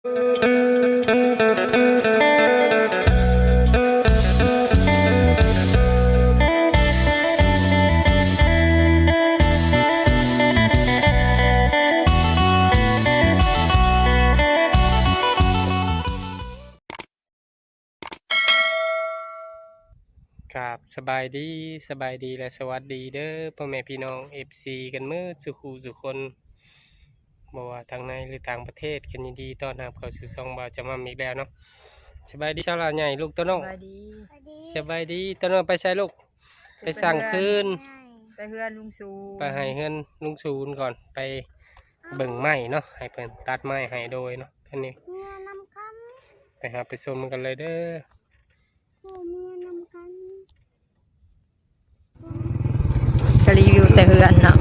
ครับสบายดีสบายดีและสวัสดีเด้อพ่อแม่พี่น้อง FC กันเมื่อสุขูสุคน บ่ว่าทางในหรือต่างประเทศกันยินดีต้อนรับเข้าสู่ช่องบ่าวจะมาอีกแล้วเนาะสบายดีชาวลาวใหญ่ลูกตัวน้องสวัสดีสบายดีตัวน้องไปใช้ลูก ไปสั่งคืนไปเฮือนลุงซูไปให้เฮือนลุงศูนย์ก่อนไปเบิ่งไม้เนาะให้เพิ่นตัดไม้ให้โดยเนาะท่านนี้เมียนำกันไปหาไปชมกันเลยเด้อผู้เมียนำกันจะรีวิวแต่เฮือนเนาะ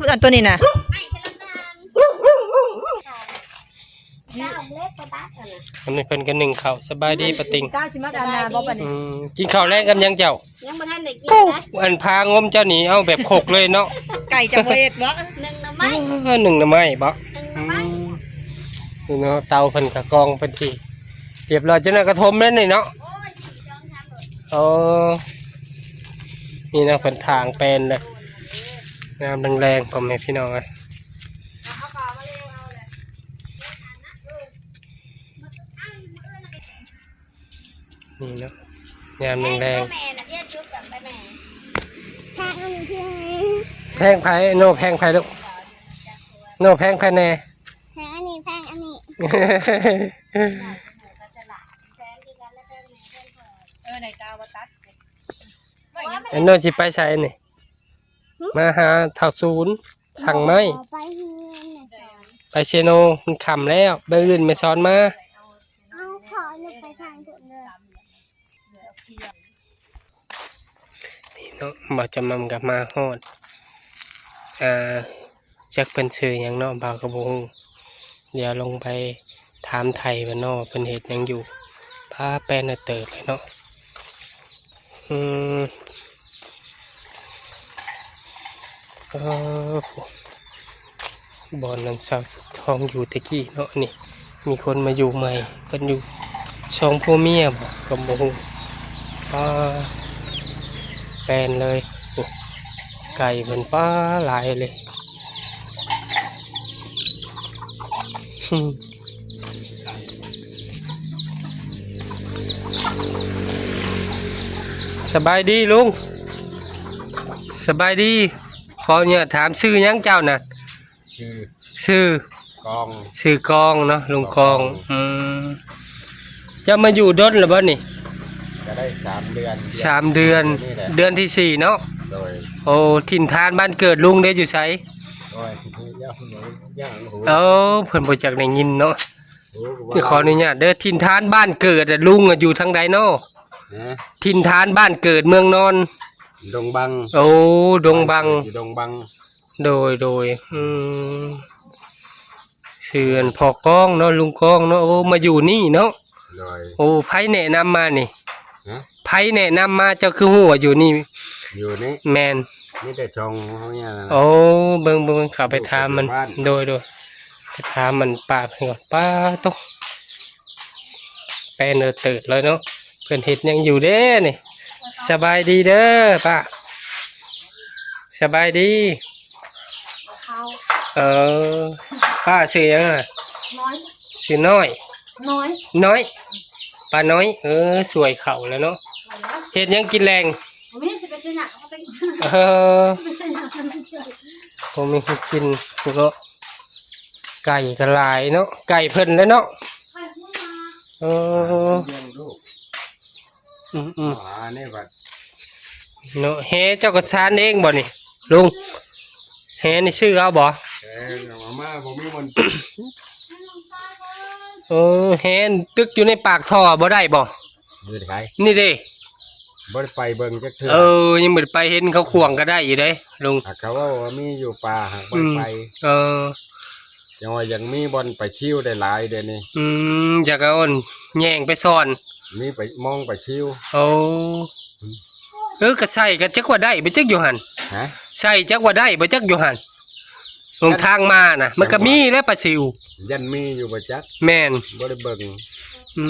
ผ่อันตัวนี้นะไม่ใช่ลำนานเจ้าเล็กกระตัดอะนะอันนี้เพิ่นก็หนึ่งข้าวสบายดีปะติงก้าสิมาดานาบ่ปะอืนี่มกินข้าวแรงกันยังเจ้า ยังไม่ทันได้กินนะอันพางมเจ้าหนีเอาแบบขกเลยเนาะไก่จะเวทบ่หนึ่งหน่อไม้เออหนึ่งหน่อไม้บ่ หนึ่งหน่อไม้นี่เนาะเตาเพิ่นกะกองเพิ่นที่เรียบร้อยจนน่ะกระทมแล้วนี่เนาะโอ้ยจองทำหมดอ๋อนี่นะเพิ่นทางเป็นเลย งามแรงๆผมให้พี่น้องเอ้ยเอาปลามาเร็วเอาเลยนี่เนาะงามแรงแม่น่ะเทียบชุบกับไปแม่แพงอันนี้เพียงๆแพงไผโนแพงไผลูกโนแพงไผแน่แพงอันนี้แพงอันนี้แพงดีกันแล้วแพงแม่แพงพอเออไหนกาวตัดไอ้โนสิไปใส่นี่ มาหาเท่าศูนย์สั่งไหมไปเฮียนน่ะสอนไปเชโนมันขำแล้วไปอื่นไม่ช้อนมาเอาขอหนูไปทางถุนเลยนี่เนาะบ่จะมำกับมาฮอดอ่าจักเป็นชื่อหยังเนาะบ่าวกระบงเดี๋ยวลงไปถามไทยว่าเนาะเพิ่นเฮ็ดหยังอยู่พาแป้นน่ะเติบเลยเนาะอืมเออ บอนนั้นสาวทองอยู่ตะกี้เนาะนี่ มีคนมาอยู่ใหม่เพิ่นอยู่ช่องพ่อเมียบกำบงอ่าแปลนเลย ไก่เพิ่นป้าหลายเลยสบายดีลุง สบายดี ขอเนี่ยถามชื่อหยังเจ้าน่ะชื่อชื่อกองชื่อกองเนาะลุงกองอืมจะมาอยู่ดนหรือบ่นี่จะได้สามเดือนสามเดือน นี่แหละเดือนที่สี่เนาะโดยโอ้ถิ่นฐานบ้านเกิดลุงได้อยู่ไสโดยย่างหนูย่างหูเอ้าเพิ่นบ่จักได้ยินเนาะหูเดี๋ยวขออนุญาตเด้อถิ่นฐานบ้านเกิดอะลุงอะอยู่ทางใดเนาะนะถิ่นฐานบ้านเกิดเมืองนอน ดงบังโอ้ดงบังอยู่ดงบัง โดยโดยอืมเชื่อนพอกล้องเนาะลุงกล้องเนาะโอ้มาอยู่นี่เนาะโดยโอ้ไผแนะนำมานี่นะไผแนะนำมาเจ้าคือหัวาอยู่นี่อยู่นี่แมนนี่แต่ชงเขาเนี่ยนะ โอ้เบิ่งเบิ่งเขับไปถามมันบ้าน โดยโดยไปถามมันป้าเพิ่นก่อนป้าต้องแปลนเออเติดเลยเนาะเพิ่นเฮ็ดหยังอยู่เด้นี่ สบายดีเด้อป้าสบายดี เขาเออ ป้าชื่อหยังอะน้อยชื่อน้อย น้อยน้อย ป้าน้อย เออ สวยเข่าแล้วเนาะเฮ็ดหยังกินแรง ผมไม่ใช่ไปซื้อหนักเขาไปเออ ไปซื้อหนักมันไม่เจอผมมีให้กินเนาะไก่กระลายเนาะไก่เพิ่นแล้วเนาะใครพูดมาเออเลี้ยงลูก อืมอืมอ่านี่บัดเนาะเฮเจ้าก็ซานเองบ่นี่ลุงเฮนี่ชื่อเอาบ่เอ้ยมาม่าผมมีมันให้ลงตาก่อนเออเฮนตึกอยู่ในปากท่อบ่ได้บ่ยืดไขนี่เด้บ่ได้ไปเบิ่งจักเทื่อเออ ยังบ่ได้ไปเห็นเขาขวางก็ได้อยู่เด้ลุงหากเขาว่าว่ามีอยู่ป่าหากบ่ได้ไปเออยังว่ายังมีบอลไปชิวได้หลายเดี๋ยวนี้อืมอยากเอาอันแย่งไปซ่อน มีไปมองไปชิวโอ้เออก็ใส่ก็จักว่าได้ไปจักอยู่หั่นฮะใช่จักว่าได้บ่จักอยู่หันลงทางมาน่ะมันก็มีแล้วปลาซิว ยันมีอยู่ประจักแม่นบ่ได้เบิ่งอื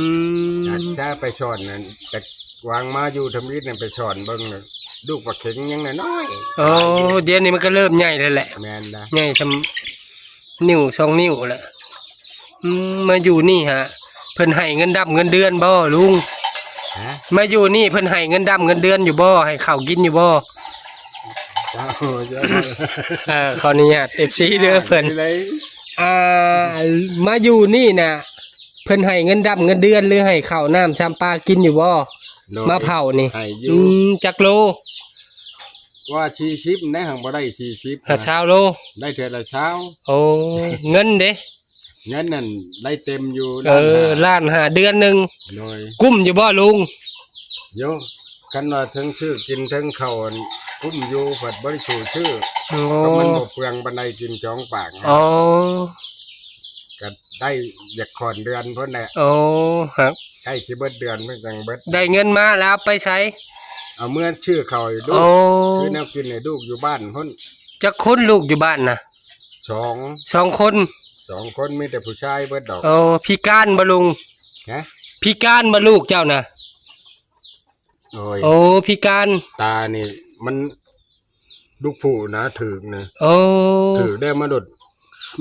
อาจมจะไปช้อนนั่นแต่วางมาอยู่ทำอิฐนั่นไปช้อนเบิ่งน่ะลูกปลาเข็งยังน้อยโอ้เดี๋ยวนี้มันก็เริ่มใหญ่แล้วแหละๆแม่นนะใหญ่ทำนิ้วสองนิ้วแหละอืมมาอยู่นี่ฮะเพิ่นให้เงินดับเงินเดือนบ่ลุงฮะมาอยู่นี่เพิ่นให้เงินดับเงินเดือนอยู่บ่ให้ข้าวกินอยู่บ่เจ้าเจ้าเออขออนุญาต FC เด้อเพิ่นเลยอ่ามาอยู่นี่น่ะเพิ่นให้เงินดับเงินเดือนหรือให้ข้าวน้ำชามปลากินอยู่บ่โดยมาเผานี่ให้ออืยู่มจักโลว่าชีชิปนะหังบ่ได้ชีชิปหาเช้าโล ได้เทื่อละเช้าโอ้เงินเด้ เงินนั่นได้เต็มอยู่เออล้านหาเดือนหนึ่งโดยกุ้มอยู่บ่ลุงโยคันว่าทั้งชื่อกินทั้งข้าวอันกุ้มอยู่ผัดบ่ได้ชูชื่อโอ้ก็มันบ่เปลืองบันไดกินจ้องปากนะโอ้ก็ได้อยากขอนเดือนเพิ่นแหละโอ้ครับ ใกล้สิเบิดเดือนเพิ่นจังเบิดได้เงินมาแล้วไปใช้เอาเมื่อชื่อเขาให้ลูโอ้กชื่อแนวกินให้ลูกอยู่บ้านเพิ่นจะคนลูกอยู่บ้านนะสองสองคน สองคนมีแต่ผู้ชายเบิดดอกโอ้พิการบ่ลุงฮะพิการบ่ลูกเจ้านะโอ้ยโอ้พิการตานี่ มันลูกผู้นะถือกนะโอ้ถือได้มาดด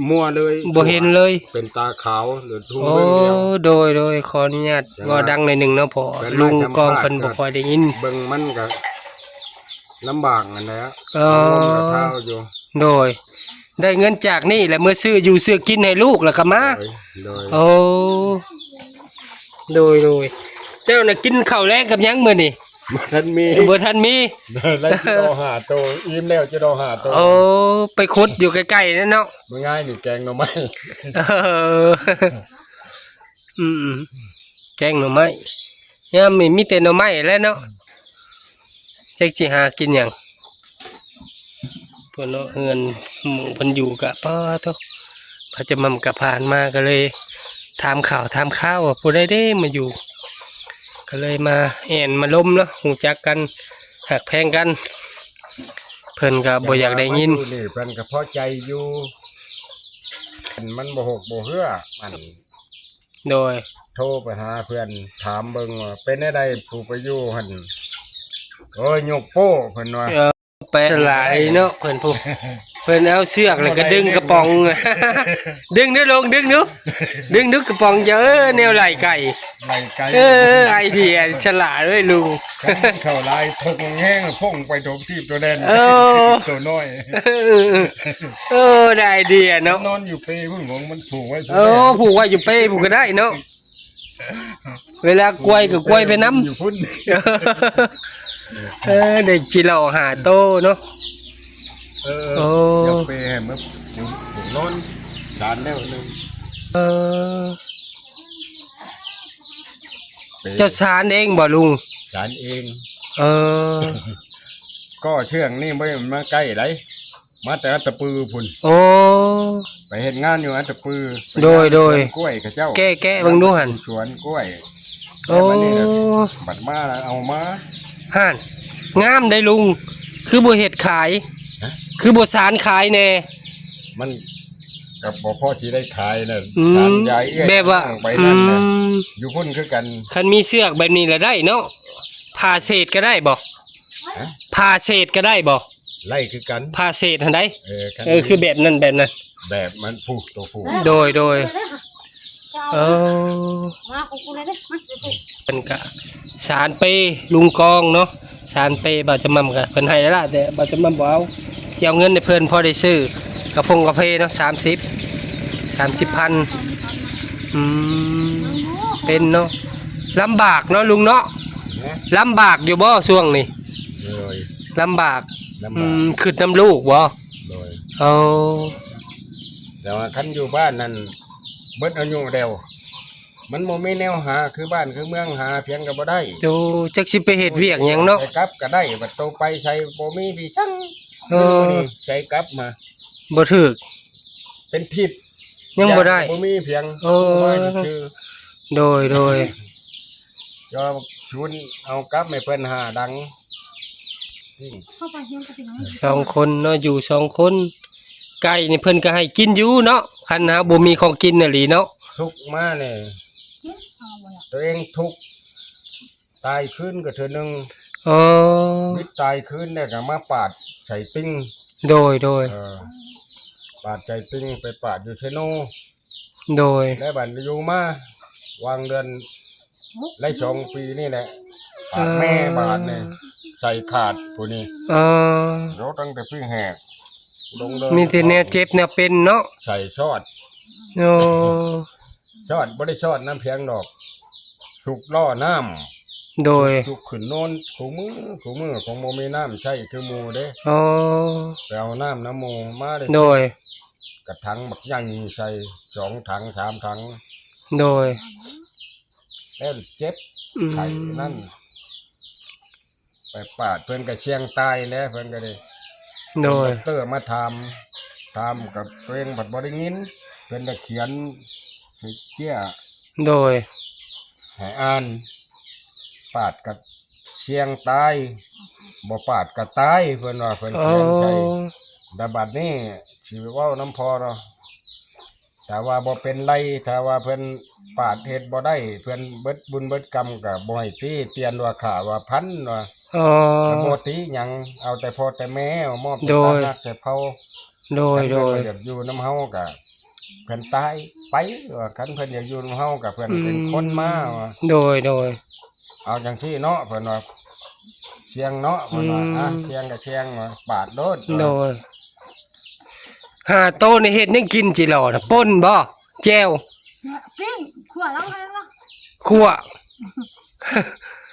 มั่วเลยบ่เห็นเลย เป็นตาขาวหรือทุ่งโอ้เรื่องเดียว โดยโดยขออนุญาตจังว่าว่าดังในอยหนึ่งเนาะพอเป็นลุงราชกองอำนาจเพิ่นบ่ค่อยได้ยิน เบิ่งมันก็ลำบากอันนะเอลมอกระเท้าอยู่ โดย ได้เงินจากนี่แหละเมื่อซื้ออยู่ซื้อกินให้ลูกแล้วก็มาโดยโดยโอ้โดยโดยเจ้าน่ะกินข้าวแรงกับหยังมื้อนี่บ่ทันมีบ่ทันมีแล้วจะดอหาโตอิ่มแล้วจะดอหาโตโอ้ไปขุดอยู่ใกล้ๆนั่นเนาะบ่ง่ายนี่แกงหน่อไม้เอออืมๆแกงหน่อไม้ยามมีมีแต่หน่อไม้แหล้วเนาะจักสิหากินหยัง เพิ่นเนาะเฮือนหมู่เพิ่นอยู่กะป้าโตพระจะมั่มกะผ่านมาก็เลยถามข่าวถามข้าวว่าผู้ใดเด้มาอยู่ ก็เลยมาแอนมาล้มเนาะหูจักกันหักแพงกัน เพิ่นก็บ่อยากได้ยินมานี่เพิ่นก็พอใจอยู่อันมันบ่หกบ่เฮือมันโดย โทรไปหาเพื่อนถามเบิ่งว่าเป็นได้ผู้ไปอยู่หั่นโอ้ยยกโป้เพิ่นว่า เออไปสลายเนาะเพิ่นผู้เอพิ่นเอาเสือกแล้วก็ดึงกระป๋อง ดึงเด้อลงดึงเด้อดึงดึงกระป๋องเยอะแนวไหลไก่ไหลไกลเออไอเดียฉลาดด้วยลุงขันเข้าลายทงแห้งพุ่งไปโถมที่ตัวแดนเออตัวน้อยเออเออได้ไอเดียเนาะนอนอยู่เปรย์พึ่งหลวงมันผูกไว้เออผูกไว้อยู่เป้ผูกก็ได้เนาะเวลากล้วยก็กล้วยไปน้ำอยู่พุ่น เออเด็กจิเหล่าหาโตเนาะ เออโอ้ เดี๋ยวเปรย์ให้มันอยู่ผูกนอนดานแล้วหนึงเออปรย์เจ้าชานเองบ่ลุง ดานเอง เออ ก็เชื่องนี่ไม่มาใกล้ไรมาแต่อัตตปือพุ่นโอ้ ไปเห็นงานอยู่อัตตปือไปโดยโดย สวนกล้วยกับเจ้าแก้แก้เบิ่งดูหั่นสวนกล้วยโอ้ แต่บัดนี้น่ะบัดมาแล้วเอามา ห่านงามได้ลุง คือบ่เฮ็ดขาย ฮะ คือบ่สารขายแน่ มันกับบ่พ่อที่ได้ขายน่ะอืสารมยายเอื้อยแบบว่าไปอืนั่นน่ะมอยู่พุ่นคือกัน คันมีเสือกแบบนี้ละได้เนาะผ่าเศษก็ได้บ่ฮะ ผ่าเศษก็ได้บ่ไล่คือกันผ่าเศษทันได้เออคันเออคือแบบนั้นแบบนั้นแบบมันผูกตัวผูกโดยโดยเอเออมาของกูเลยเด้อมาไปปลูกเป็นกะ สารเปลุงกองเนาะสารเปบ่จะมั่มกะเพิ่นให้แล้วล่ะแต่บ่จะมั่มบ่เอาเที่ยวเงินในเพิ่นพอได้ซื้อกระฟงกาแฟเนาะ30 30พันอืมเป็นเนาะลำบากเนาะลุงเนาะนะลำบากอยู่บ่ช่วงนี้เลยลำบากลำอืบากมขึ้นน้ำลูกบ่เลยเอาแต่ว่าคันอยู่บ้านนั่นเบิดอายุเดียว มันบ่มีแนวหาคือบ้านคือเมืองหาเพียงก็บ่ได้โจจักสิไปเฮ็ดเวียกหยังเนาะ ไปกลับก็ได้บัดโตไปใช้บ่มีพี่ช่างเออนี่ใช้กลับมา บ่ถึก เป็นทิศยังบ่ได้บ่มีเพียงเออว่าชื่อโดยโดยยอชุนเอากลับไม่เพิ่นหาดังนี่เข้าไปเฮียงกับพี่น้องสองคนเนาะอยู่สองคน ไก่นี่เพิ่นก็ให้กินอยู่เนาะคันหาบ่มีของกินน่ะหลีเนาะทุกข์มาเนี่ยเอาบ่ล่ะ ตัวเองทุกข์ตายขึ้นก็เธอหนึงอ๋อวิตตายขึ้นเนี่ยก็มาปาดใส่ติ้งโดยโดยเออปาดใจติ้งไปปาดอยู่เชโนโดยแล้วบัดอยู่มาวางเดือนไล่สองปีนี่แหละปาดแม่บาดเนี่ยใส่ขาดผู้นี้เออเราตั้งแต่พี่แหกลงเลยมีแต่แนวเจ็บแนวเป็นเนาะใส่ชอดโอ้ ชอดบ่ได้ชอดน้ำเพียงดอกสุกล่อน้ำโดยสุกขึ้นโนนขูมือขูมือของโมมีน้ำใช่คือหมูเด้อ๋อไปเอาน้ำน้ำหมูมาเลยโดยกระถังบักยังใส่สองถังสามถัง โดยแล้วเจ็บอืมไข่นั่นไปปาดเพื่อนก็เชียงตายแล้วเพื่อนก็เลยโดยเตอร์มาทำทำกับตัวเองบัดบริงินเพื่อนก็เขียน ให้เกี้ยโดยให้อ่านปาดกับเชียงตายบ่ปาดกับตายเพื่อนว่าเพื่อนอ๋อเขียนใช่แต่บัดนี้สิเว่าน้ำพอเนาะแต่ว่าบ่เป็นไรถ้าว่าเพิ่นปาดเฮ็ดบ่ได้ เพิ่นเบิดบุญเบิดกรรมก็บ่ให้ตีเตียนว่าข่าว่าพันว่าอ๋อบ่ตีหยังเอาแต่พ่อแต่แม่เอามอบแต่โดตาย นักแต่เผาโดย โดยคันเพิ่นอยากอยู่น้ำเฮาก็ เพิ่นตายไปว่าคันเพิ่นอยากอยู่น้ำเฮาก็เพิ่นเป็นคนมาว่าโดยโดย เอาจังที่เนาะเพิ่นว่าเชียงเนาะเพิ่นว่าอืม อะเชียงก็เชียงว่าปาดโดดโดยหาโตในเฮ็ดยังกินจิหล่อนะป่นบ่แจวเนี่ยปิ้งขวดแล้วไงล่ะคั่ว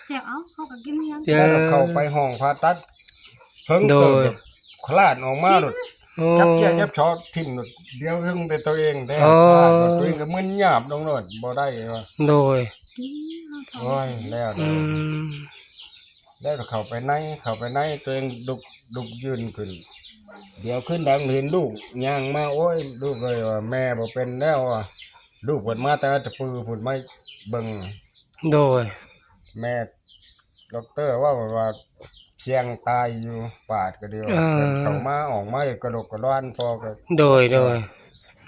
แจกเอาเขาก็กินเฮียงเจแล้วอเข้าไปห้องผ่าตัดเพิ่งโดเติยบคลาดออกมาโดดโอ้จับเกี้ยจับชอทิ่มโดด เดียวถึงแต่ตัวเองได้อ๋อคลาดโดดตัวเองก็มึนหยาบลงโดดบ่ได้ว่าโดยกินเอาทโอ้ยแล้วอืนะมแล้วก็เข้าไปในเข้าไปในตัวเองดุกดุกยืนขึ้น เดี๋ยวขึ้นดังเห็นลูกย่างมาโอ้ยลูกเลยว่าแม่บ่เป็นแล้วว่าลูกเพิ่นมาแต่ตะปือเพิ่นไม่เบิ่ง โดย แม่ด็อกเตอร์ว่าว่า เชียงตายอยู่ปาดก็เดียวอ่าเพิ่นเข้ามาออกมาก็กระดกกระดอนพอก็โดยโดย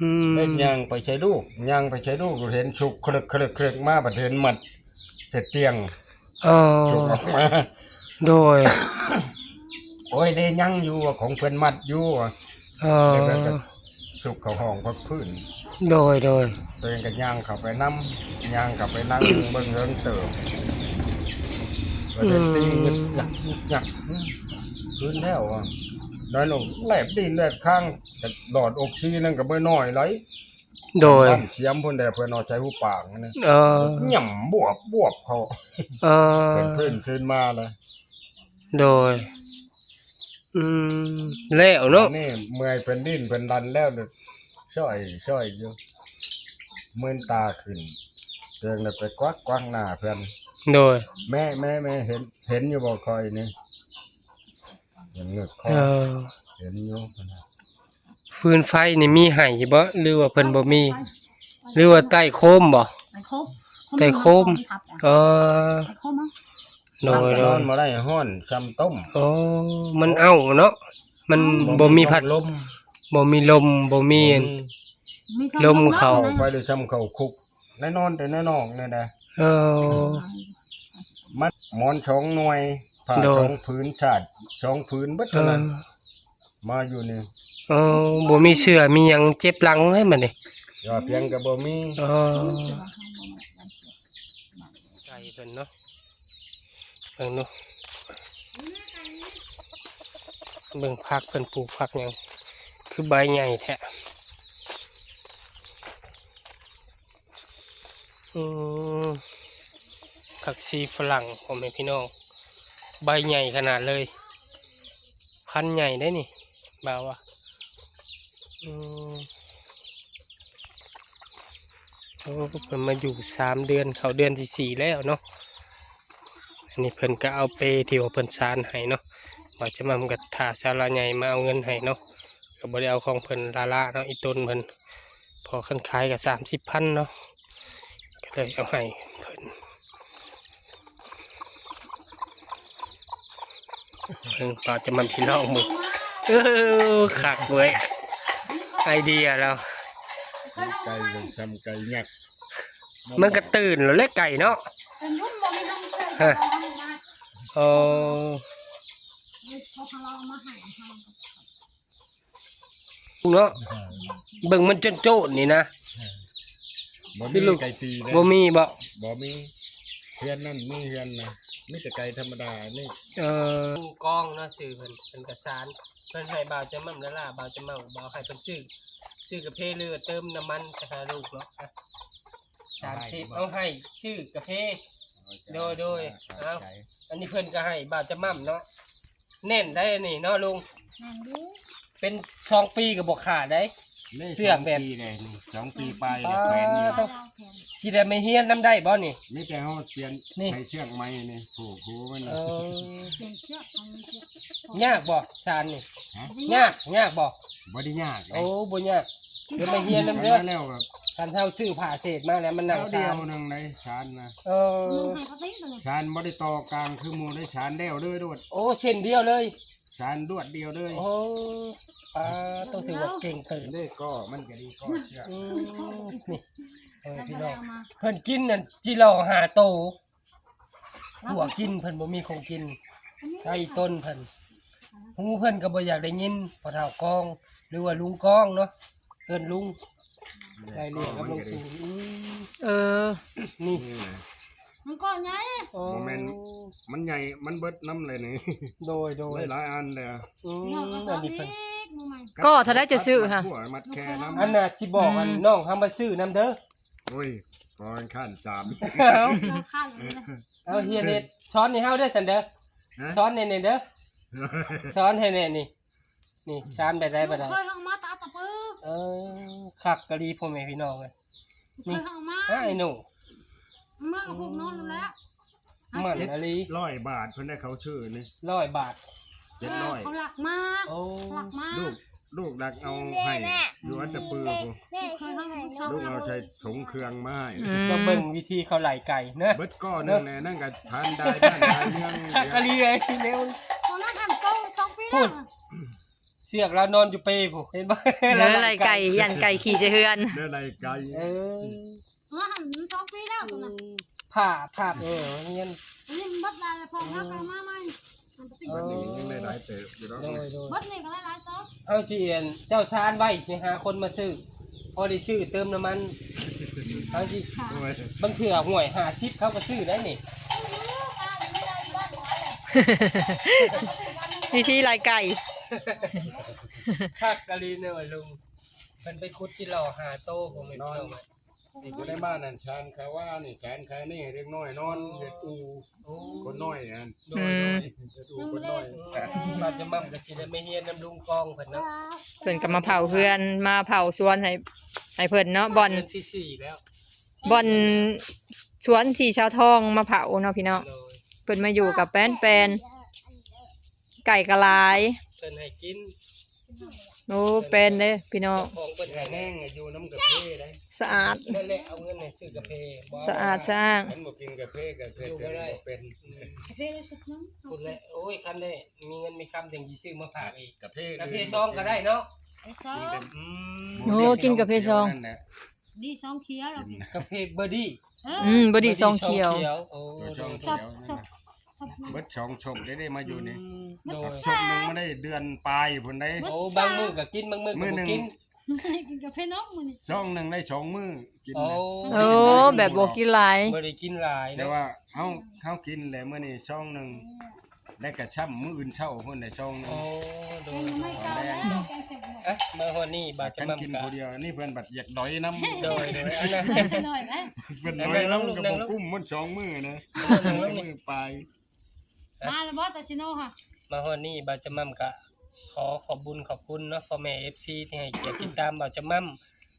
อืมเล่นย่างไปใช้ลูกย่างไปใช้ลูกก็เห็นฉุกคลึกคลึกคลึกมาบัดเห็นหมัดเห็ดเตียงอ๋อฉุกออกมาโดยโอ้ยได้ยังอยู่ว่าของเพิ่นมัดอยู่ว่าเอแล้วแบบก็อสุกเขาห้องพักพื้น โดยโดยตัวเองก็ย่างเข้าไปน้ำย่างเข้าไปนั่ง เบิ่งเฮิงเติม ก็ได้ตีกันยักยักพื้นแถวอะน้อยหนุ่มแหลบดินแหลบข้างแต่หลอดออกซินั่นก็บ่น้อยไหลโดยบ้านเสียมพุ่นแต่เพิ่นเอาใจหูปากนี่เออหย่ำบวบบวบเขาเออเพิ่นขึ้นขึ้นมาเลยโดยอืมแล้วเนาะนี่เมื่อยเพิ่นดิ้นเพิ่นดันแล้วเนี่ยช่อยช่อยอยู่มื่นตาขึ้นเดินเลยไปกวักกว้างหน้าเพิ่น โดย แม่แม่แม่เห็น เห็นอยู่บ่คอยนี่เห็นเงือกคอเออเห็นอยู่พุ่นน่ะฟืนไฟนี่มีให้บ่หรือว่าเพิ่นบ่มี หรือว่าใต้โคมบ่ไปโคมไปโคมเออไปโคมมั้งโดยโดนอยนมาได้ห้อนจำต้มโอ้มันเอ้าเนาะมันบ่มีพัดลมบ่มีลมบ่มีอันมีช่องลมเข้านะไปด้วยจำเข้าคุกแน่นอนแต่แน่นอนนี่นะเออ มัดหมอนช่องหน่วยผ้าโดยช่องพื้นชาติช่องพื้นเบิดเอเท่าอนั้นมาอยู่นี่เออบ่มีเชื้อมีหยังเจ็บหลังให้มันนี่ยอดเพียงก็บ่มีเออไก่เพิ่นเนาะเบิ่งเนาะเบิ่งผักเพิ่นปลูกผักหยังคือใบใหญ่แท้อืม ผักชีฝรั่งผมให้พี่น้อง ใบใหญ่ขนาดเลย พันใหญ่ได้นี่บ่าวว่าอืมโอ้เพิ่นมาอยู่สามเดือนเขาเดือนที่สี่แล้วเนาะอันนี้เพิ่นก็เอาเปที่ว่าเพิ่นซานให้เนาะว่าจะมามันก็ถ่าซาลาใหญ่มาเอาเงินให้เนาะก็บ่ได้เอาของเพิ่นลาละเนาะอีต้นเพิ่นพอคันขายก็สามสิบพันเนาะก็เลยเอาให้ เพิ่นเพิ่นก็จะมันพี่น้องมึงเออขักเว้ยไอเดียแล้วไก่เป็นจำไก่ยักษ์มันก็ตื่นแล้วเล็กไก่เนาะเป็นรุ่นบ่มีลมเคยฮะเอามาโอ้เขาทะเลาะมาให้ให้เนาะเบิ่งมันจนโจนนี่นะบ่พี่มีลูกไก่ตีนะบ่มีบ่บ่มีเฮือนนั่นมีเฮือนนะ มีแต่ไก่ธรรมดานี่เออกองเนาะชื่อเพิ่นเป็นกระสานเพิ่นให้บ่าวจะมั่มละล่าบ่าวจะเมาบ่าวให้เพิ่นซื้อซื้อกาแฟเรือเติมน้ำมันจะหาลูกเนาะอะสามสิบเอาให้ชื่อกาแฟโดยโดยเอา อันนี้เพิ่นก็ให้บ่าวจะมั่มเนาะแน่นได้นี่เนาะลุง นั่นดิเป็นสองปีก็บ่ขาดได้นี่ เสื้อแบบสงปีเลยนี่สองปีปลายแล้วแฟนนี่ต้อง สิได้ไม่เฮียนน้ำได้บ่นี่ นี่แต่เขาเปลี่ยนนี่ใช้เชือกไม้นี่ผูกหูมันเอน่ะอเปลี่ยนเสื้อเอามีเสื้อยากบ่สารนี่ฮะยากยากบ่บ่ได้ยากเลยโอ้บ่ยากเดี๋ยวไม่เฮียนน้ำเดืเด้ออแล้วแบบการเท่าซื้อผ้าเศษมาแล้วมันหนังเดีสายวรหนึงในชานนะเอมึองให้เขาติ้งตัวนี้ชานบ่ได้ต่อกลางคือหมู่ได้ชานเดียวเลยโดดโอ้เส้นเดียวเลยชานดวดเดียวเลยโอ้ ป้าต้องถือว่าเก่งเติบนี่ก็มันก็ดีก็เชือกอืมนี่เออพี่น้องเอามาเพิ่นกินนั่นจิรอหาโตหัวกินเพิ่นบ่มีของกินใช้ต้นเพิ่นหูเพิ่นก็บ่อยากได้ยินพอเฒ่ากอง หรือว่าลุงกองเนาะเอิ้นลุงได้เรียกกับลุงสูงอืมเออนี่นี่นะ มันก็ไงโอ้โมเมนต์ มันใหญ่มันเบิดน้ำเลยนี่ โดยโดยหลายๆอันเลยอะอืมเดี๋ยวก็สอัอนนนี้อีเพิ่นก มึงมันก็ถ้าได้จะซื้อค่ะมัดหัวมัดแค่น้ำอันน่ะสิบอกอันน้องเฮามาซื้อนํเด้อโอ้ยก่อนขั้นสาม เอาเราฆ่าเลยนะเอาเฮียเน็ตช้อนให้เฮาเด้อสันเด้อฮะ ช้อนแน่ๆเด้อช้อนให้แน่นี่นี่ช้อนแบบใดแบบใดเคยเอามาตาตะปื้อเออคักกะดีพ่อแม่พี่น้องเลยเคยเอามาอ้าไอ้หนูเมื่อหกนอนแล้วมันอะลีร้อยบาทเพิ่นได้เขาชื่อนี่ร้อยบาท เจ็ดร้อยเขาหลักมาก โอ้หลักมาก ลูกลูกดักเอาให้อยู่อันตะปือกูเคยให้ลูกชอบลูกเอาใช้ถุงเครื่องมาให้อืมก็เบิ่งวิธีเขาไหลไก่เนอะเบิดก้อนหนึงแน่นั่นก็ทานได้ทานได้เรื่องคักกะลีเลยเร็วตอนนั้นทำโก้สองปีพูแล้วดเสือกเรานอนอยู่เปรย์ผมเห็นบ่เนื้ออะไรไก่ยันไก่ขี่เจเฮือนได้ไรไก่เออตอนนั้นทำสองปีแล้วตอนนั้นผ่าผ่าเออเงี้ย นี่มันบัดลายพอพักเอามาใหม่มันจะ ติดวันนี้ยังได้หลายเติบอยู่เนาะโดยโดยบดนี่ก็หลายๆต๊อกเอาสิเอ็นเจ้าชานไว้สิหาคนมาซื้อ พอได้ซื้อเติมน้ำมันเอาสิโอ้ยบางเถื่อห่วยหาซิปเขาก็ซื้อได้นี่วิธีลายไก่ คักกะลีเนี่ยว่ะลุงมันไปคุดจิหล่อหาโต้ผมไม่รู้มาอยู่ในบ้านนั่นชานคาว่านี่ชานคานี่เล็กน้อยนอนเฮ็ดอูโอ้คนน้อยนั่นโดยโดยเฮ็ดอูคนน้อยบาดจะมั่มก็สิได้ไม่เฮียนน้ำลุงกองเพิ่นเนาะเพิ่นก็มาเผาเพื่อนมาเผาสวนให้ให้เพิ่นเนาะบ่อนเดือนที่สี่แล้วบ่อนสวนที่ชาวทองมาเผาเนาะพี่น้องโดยเพิ่นมาอยู่กับแป้นแปนไก่กะลายเพิ่นให้กินโอ้เป็นเด้พี่น้องเจ้าของเพิ่นให้แห้แน่งอยู่น้ำกะเพได้ สะอาด นั่นแหละเอาเงินให้ซื้อกาแฟบ่สะอาดสะอ้างฉันบ่กินกาแฟกาแฟเดี๋ยวบ่เป็นเพลรู้สึกน้ำคุณแหละโอ้ยคันได้มีเงินมีคำถึงสิซื้อมาฝากอีกกาแฟกาแฟซองก็ได้เนาะไอ้ซออืมโอ้กินกาแฟซอง นั่นแหละดีซองเขียวเรากาแฟเบอร์ดี้เอออืมบอดี้ซองเขียว โอ้ตัวโดช่องยเขียวนั่นน่ะเบิดสองชมได้ได้มาอยู่นี่โดยชมหนึงมาได้เดือนปลายพุ่นได้โอ้บางมือก็กินบางมือก็มื้อหนึ่บ่งกิน กินกาแฟน้องมันช่องหนึงได้สองมื้อกินโอ้ นะโอ้แบบบ่กินหลายบ่ได้กินหลายแต่เนาะว่าเฮาเฮากินแล้วมื้อนี้ช่องหนึงได้กระช่ำมื้ออื่นเช้าเพิ่นได้ช่องหนึงโอ้โดยไม่เก่าแล้วแกงเจ็บหมดอะมาฮอดนี่บาดจะกันมั่มกินกะผู้เดียวนี่เพิ่นบัดอยากดอยน้ำโดยโดยอันนั้น หน่อยนะเพิ่นดอยน้ำกับบ่กุ้มมันสองมื้อนะมื้อปลายมาแล้วบอสแต่ชิโน่ค่ะมาฮอดนี่บาดจะมั่มกะข อขอบบุญขอบคุณเนาะพ่อแม่ FC ที่ให้เกียรติติดตามบาดจะมั่ม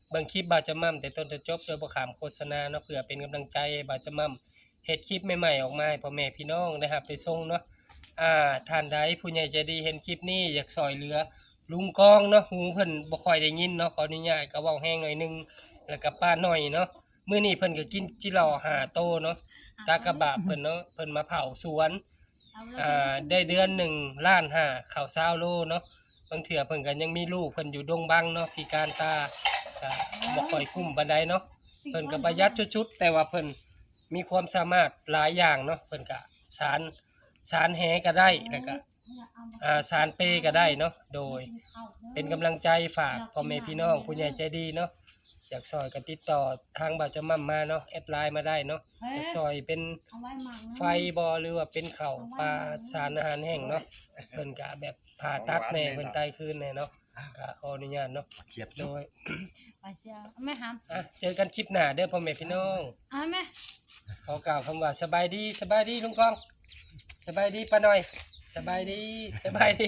เบิ่งคลิปบาดจะมั่มแต่ต้นจนจบโดยบ่ขามโฆษณาเนาะเพื่อเป็นกำลังใจให้บาดจะมั่มเฮ็ดคลิปใหม่ๆออกมาให้พ่อแม่พี่น้องได้รับไปส่งเนาะอ่าท่านใดผู้ใหญ่ใจดีเห็นคลิปนี้อยากช่วยเหลือ ลุงกองเนาะหูเพิ่นบ่ค่อยได้ยินเนาะขออนุญาตก็เว้าแห้งหน่อยหนึงแล้วก็ป้าหน่อยเนาะมื้อนี้เพิ่นก็กินจิหล่อหาโตเนาะตากระบะเพิ่นเนาะเพิ่นมาเผาสวน อ่าได้เดือนหนึ่งล้านห้าข่าวเช้าโลเนาะบางเถื่อเพิ่นก็ยังมีลูกเพิ่นอยู่ดงบังเนาะพิการตาก็บ่ค่อยกุ้มปานใดเนาะเพิ่นก็ประหยัดชุดๆแต่ว่าเพิ่นมีความสามารถหลายอย่างเนาะเพิ่นก็สารสารแหก็ได้แล้วก็อ่าสารเปก็ได้เนาะโดย เป็นกำลังใจฝากพ่อแม่พี่น้องผู้ใหญ่ใจดีเนาะ อยากซอยก็ติดต่อทางบ่าวจะมั่มมาเนาะแอดไลน์มาได้เนาะอยากซอยเป็นเอาไว้หมังไฟบอหรือว่าเป็นเข่าวปลาสารอาหารแห้งเนาะเพิ่นกะแบบผ่าตัดแน่เพิ่นตายคืนแน่เนาะกะขออนุญาตเนาะเขียบโดยไปเชียวไม่หามอะเจอกันคลิปหน้าเด้อพ่อแม่พี่น้องเอาไหมขอกล่าวคำว่าสบายดีสบายดีลุงกองสบายดีป้าหน่อย สบายดีสบายดี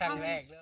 ครั้งแรกเนาะ